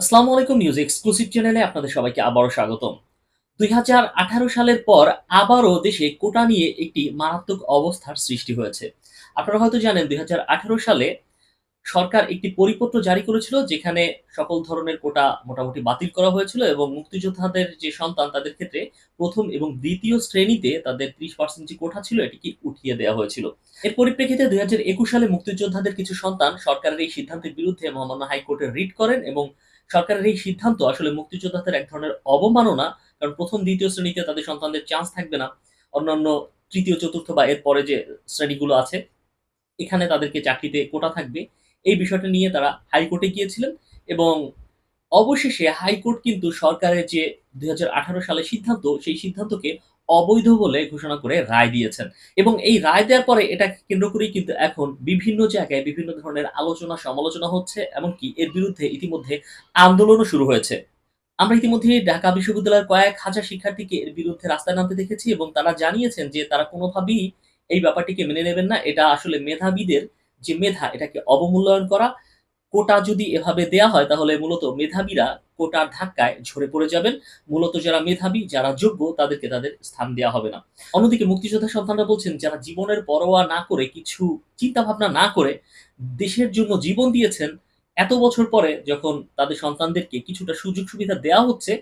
আসসালামু আলাইকুম news exclusive চ্যানেলে আপনাদের সবাইকে আবারও স্বাগতম। দুই হাজার আঠারো সালের পর আবারও দেশে কোটা নিয়ে একটি মারাত্মক অবস্থার সৃষ্টি হয়েছে। আপনারা হয়তো জানেন দুই হাজার আঠারো সালে সরকার একটি পরিপত্র জারি করেছিল যেখানে সকল ধরনের কোটা মোটামুটি বাতিল করা হয়েছিল এবং মুক্তিযোদ্ধাদের যে সন্তান তাদের ক্ষেত্রে প্রথম এবং দ্বিতীয় শ্রেণীতে তাদের ত্রিশ পার্সেন্ট যে কোটা ছিল এটিকে উঠিয়ে দেওয়া হয়েছিল। এর পরিপ্রেক্ষিতে দুই হাজার একুশ সালে মুক্তিযোদ্ধাদের কিছু সন্তান সরকারের এই সিদ্ধান্তের বিরুদ্ধে মহামান্য হাইকোর্টে রিট করেন এবং সরকারের এই সিদ্ধান্ত আসলে মুক্তিযোদ্ধাদের এক ধরনের অবমাননা, কারণ প্রথম, দ্বিতীয় শ্রেণীতে তাদের সন্তানদের চান্স থাকবে না। অন্যান্য তৃতীয়, চতুর্থ বা এর পরে যে শ্রেণীগুলো আছে, এখানে তাদেরকে চাকরিতে কোটা থাকবে। এই বিষয়টা নিয়ে তারা হাইকোর্টে গিয়েছিলেন এবং অবশেষে হাইকোর্ট কিন্তু সরকারের যে দুই সালের সিদ্ধান্ত, সেই সিদ্ধান্তকে অবৈধ বলে ঘোষণা করে রায় দিয়েছেন। এবং এই রায় দেওয়ার পরে এটা কেন্দ্র করেই কিন্তু এখন বিভিন্ন জায়গায় বিভিন্ন ধরনের আলোচনা, সমালোচনা হচ্ছে, এমনকি এর বিরুদ্ধে ইতিমধ্যে আন্দোলনও শুরু হয়েছে। আমরা ইতিমধ্যে ঢাকা বিশ্ববিদ্যালয়ের কয়েক হাজার শিক্ষার্থীকে এর বিরুদ্ধে রাস্তায় নামতে দেখেছি এবং তারা জানিয়েছেন যে তারা কোনোভাবেই এই ব্যাপারটিকে মেনে নেবেন না। এটা আসলে মেধাবীদের যে মেধা এটাকে অবমূল্যায়ন করা, কোটা যদি এভাবে দেয়া হয় তাহলে মূলত মেধাবীরা কোটার ধাক্কায় ঝরে পড়ে যাবেন। মূলত যারা মেধাবী, যারা যোগ্য, তাদেরকে তাদের স্থান দেওয়া হবে না। অন্যদিকে মুক্তিযোদ্ধা সন্তানরা বলছেন, যারা জীবনের পরোয়া না করে, কিছু চিন্তা ভাবনা না করে দেশের জন্য জীবন দিয়েছেন, এত বছর পরে যখন তাদের সন্তানদেরকে কিছুটা সুযোগ সুবিধা দেওয়া হচ্ছে,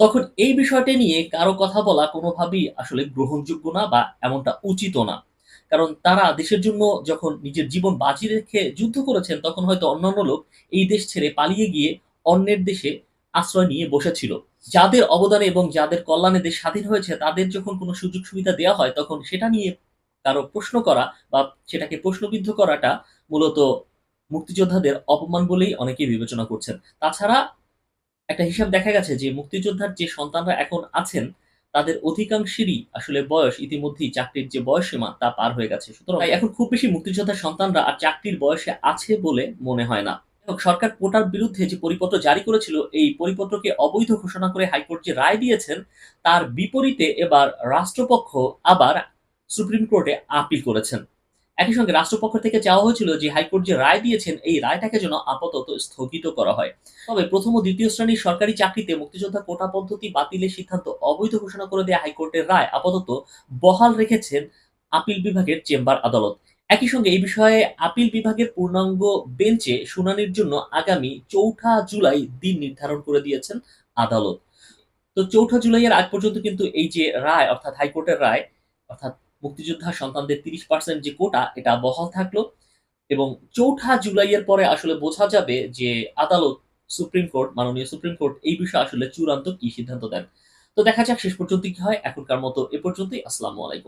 তখন এই বিষয়টা নিয়ে কারও কথা বলা কোনোভাবেই আসলে গ্রহণযোগ্য না বা এমনটা উচিত না। কারণ তারা দেশের জন্য যখন নিজের জীবন বাজি রেখে যুদ্ধ করেছেন, তখন হয়তো অন্যান্য লোক এই দেশ ছেড়ে পালিয়ে গিয়ে অন্যের দেশে আশ্রয় নিয়ে বসেছিল। যাদের অবদানে এবং যাদের কল্যাণে দেশ স্বাধীন হয়েছে, তাদের যখন কোনো সুযোগ সুবিধা দেওয়া হয়, তখন সেটা নিয়ে কারও প্রশ্ন করা বা সেটাকে প্রশ্নবিদ্ধ করাটা মূলত মুক্তিযোদ্ধাদের অপমান বলেই অনেকেই বিবেচনা করছেন। তাছাড়া একটা হিসাব দেখা গেছে যে, মুক্তিযোদ্ধার যে সন্তানরা এখন আছেন তাদের অধিকাংশেরই আসলে বয়স ইতিমধ্যেই চাকরির যে বয়সসীমা, তা পার হয়ে গেছে। সুতরাং এখন খুব বেশি মুক্তিযোদ্ধার সন্তানরা আর চাকরির বয়সে আছে বলে মনে হয় না। সরকার কোটার বিরুদ্ধে যে পরিপত্র জারি করেছিল, এই পরিপত্রকে অবৈধ ঘোষণা করে হাইকোর্ট যে রায় দিয়েছেন, তার বিপরীতে এবার রাষ্ট্রপক্ষ আবার সুপ্রিম কোর্টে আপিল করেছেন। একই সঙ্গে রাষ্ট্রপক্ষ থেকে চাওয়া হয়েছিল যে হাইকোর্ট যে রায় দিয়েছেন, এই রায়টাকে যেন আপাতত স্থগিত করা হয়। তবে প্রথম ও দ্বিতীয় শ্রেণির সরকারি চাকরিতে মুক্তিযোদ্ধা কোটা পদ্ধতি বাতিলের সিদ্ধান্ত অবৈধ ঘোষণা করে দেওয়া হাইকোর্টের রায় আপাতত বহাল রেখেছেন আপিল বিভাগের চেম্বার আদালত। একই সঙ্গে এই বিষয়ে আপিল বিভাগের পূর্ণাঙ্গ বেঞ্চে শুনানির জন্য আগামী চৌঠা জুলাই দিন নির্ধারণ করে দিয়েছেন আদালত। তো চৌঠা জুলাইয়ের আগ পর্যন্ত কিন্তু এই যে রায়, অর্থাৎ হাইকোর্টের রায়, অর্থাৎ মুক্তিযোদ্ধা সন্তানদের তিরিশ পার্সেন্ট যে কোটা এটা বহাল থাকল এবং চৌঠা জুলাইয়ের পরে আসলে বোঝা যাবে যে আদালত সুপ্রিম কোর্ট, মাননীয় সুপ্রিম কোর্ট এই বিষয়ে আসলে চূড়ান্ত কি সিদ্ধান্ত দেন। তো দেখা যাক শেষ পর্যন্ত কি হয়, এখনকার মতো এ পর্যন্তই। আসসালামু আলাইকুম।